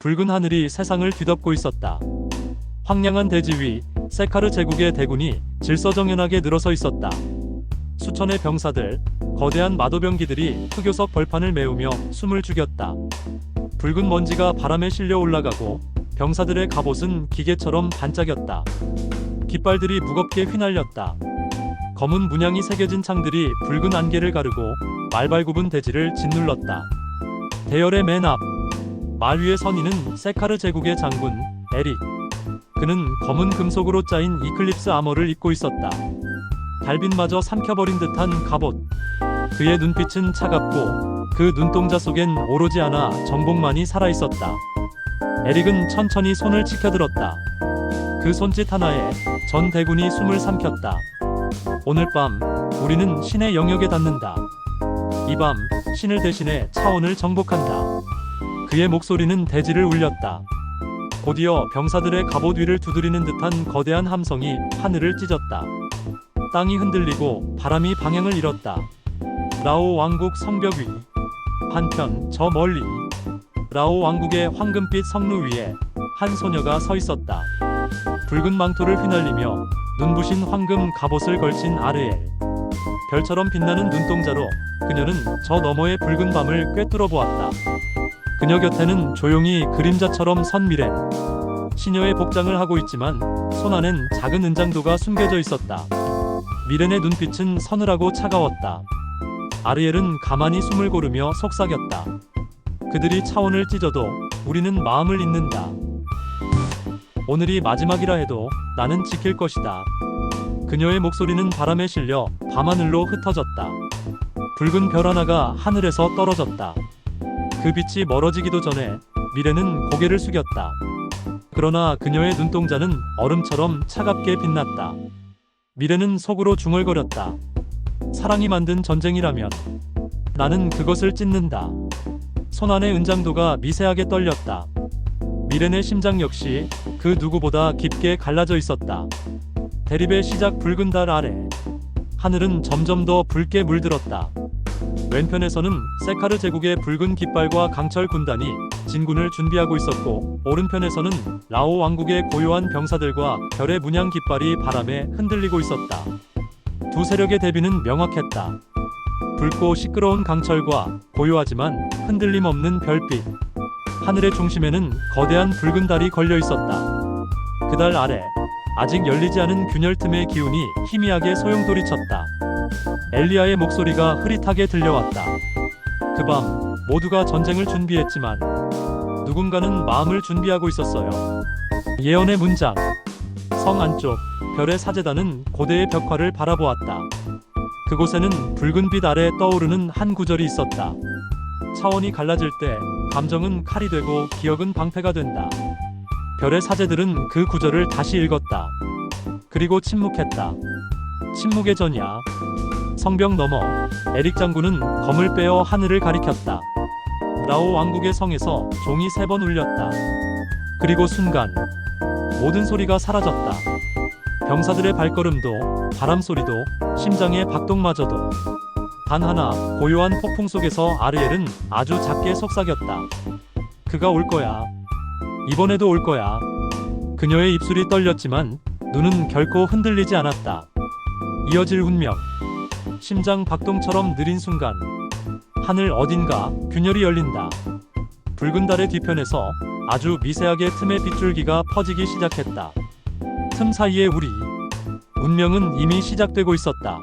붉은 하늘이 세상을 뒤덮고 있었다. 황량한 대지 위 세카르 제국의 대군이 질서정연하게 늘어서 있었다. 수천의 병사들, 거대한 마도병기들이 흑요석 벌판을 메우며 숨을 죽였다. 붉은 먼지가 바람에 실려 올라가고 병사들의 갑옷은 기계처럼 반짝였다. 깃발들이 무겁게 휘날렸다. 검은 문양이 새겨진 창들이 붉은 안개를 가르고 말발굽은 대지를 짓눌렀다. 대열의 맨 앞, 말 위에 선 있는 세카르 제국의 장군 에릭. 그는 검은 금속으로 짜인 이클립스 아머를 입고 있었다. 달빛마저 삼켜버린 듯한 갑옷. 그의 눈빛은 차갑고 그 눈동자 속엔 오로지 하나 정복만이 살아있었다. 에릭은 천천히 손을 치켜들었다. 그 손짓 하나에 전 대군이 숨을 삼켰다. 오늘 밤 우리는 신의 영역에 닿는다. 이 밤 신을 대신해 차원을 정복한다. 그의 목소리는 대지를 울렸다. 곧이어 병사들의 갑옷 위를 두드리는 듯한 거대한 함성이 하늘을 찢었다. 땅이 흔들리고 바람이 방향을 잃었다. 라오 왕국 성벽 위. 한편 저 멀리 라오 왕국의 황금빛 성루 위에 한 소녀가 서 있었다. 붉은 망토를 휘날리며 눈부신 황금 갑옷을 걸친 아르엘. 별처럼 빛나는 눈동자로 그녀는 저 너머의 붉은 밤을 꿰뚫어 보았다. 그녀 곁에는 조용히 그림자처럼 선 미렌. 시녀의 복장을 하고 있지만 손 안엔 작은 은장도가 숨겨져 있었다. 미렌의 눈빛은 서늘하고 차가웠다. 아르엘은 가만히 숨을 고르며 속삭였다. 그들이 차원을 찢어도 우리는 마음을 잇는다. 오늘이 마지막이라 해도 나는 지킬 것이다. 그녀의 목소리는 바람에 실려 밤하늘로 흩어졌다. 붉은 별 하나가 하늘에서 떨어졌다. 그 빛이 멀어지기도 전에 미래는 고개를 숙였다. 그러나 그녀의 눈동자는 얼음처럼 차갑게 빛났다. 미래는 속으로 중얼거렸다. 사랑이 만든 전쟁이라면 나는 그것을 찢는다. 손 안의 은장도가 미세하게 떨렸다. 미렌의 심장 역시 그 누구보다 깊게 갈라져 있었다. 대립의 시작 붉은 달 아래 하늘은 점점 더 붉게 물들었다. 왼편에서는 세카르 제국의 붉은 깃발과 강철 군단이 진군을 준비하고 있었고 오른편에서는 라오 왕국의 고요한 병사들과 별의 문양 깃발이 바람에 흔들리고 있었다. 두 세력의 대비는 명확했다. 붉고 시끄러운 강철과 고요하지만 흔들림 없는 별빛. 하늘의 중심에는 거대한 붉은 달이 걸려 있었다. 그달 아래 아직 열리지 않은 균열 틈의 기운이 희미하게 소용돌이쳤다. 엘리아의 목소리가 흐릿하게 들려왔다. 그 밤 모두가 전쟁을 준비했지만 누군가는 마음을 준비하고 있었어요. 예언의 문장. 성 안쪽 별의 사제단은 고대의 벽화를 바라보았다. 그곳에는 붉은 빛 아래 떠오르는 한 구절이 있었다. 차원이 갈라질 때 감정은 칼이 되고 기억은 방패가 된다. 별의 사제들은 그 구절을 다시 읽었다. 그리고 침묵했다. 침묵의 전야. 성벽 너머 에릭 장군은 검을 빼어 하늘을 가리켰다. 라오 왕국의 성에서 종이 세 번 울렸다. 그리고 순간 모든 소리가 사라졌다. 병사들의 발걸음도 바람 소리도 심장의 박동마저도 단 하나 고요한 폭풍 속에서 아르엘은 아주 작게 속삭였다. 그가 올 거야. 이번에도 올 거야. 그녀의 입술이 떨렸지만 눈은 결코 흔들리지 않았다. 이어질 운명. 심장 박동처럼 느린 순간 하늘 어딘가 균열이 열린다. 붉은 달의 뒤편에서 아주 미세하게 틈의 빗줄기가 퍼지기 시작했다. 틈 사이에 우리 운명은 이미 시작되고 있었다.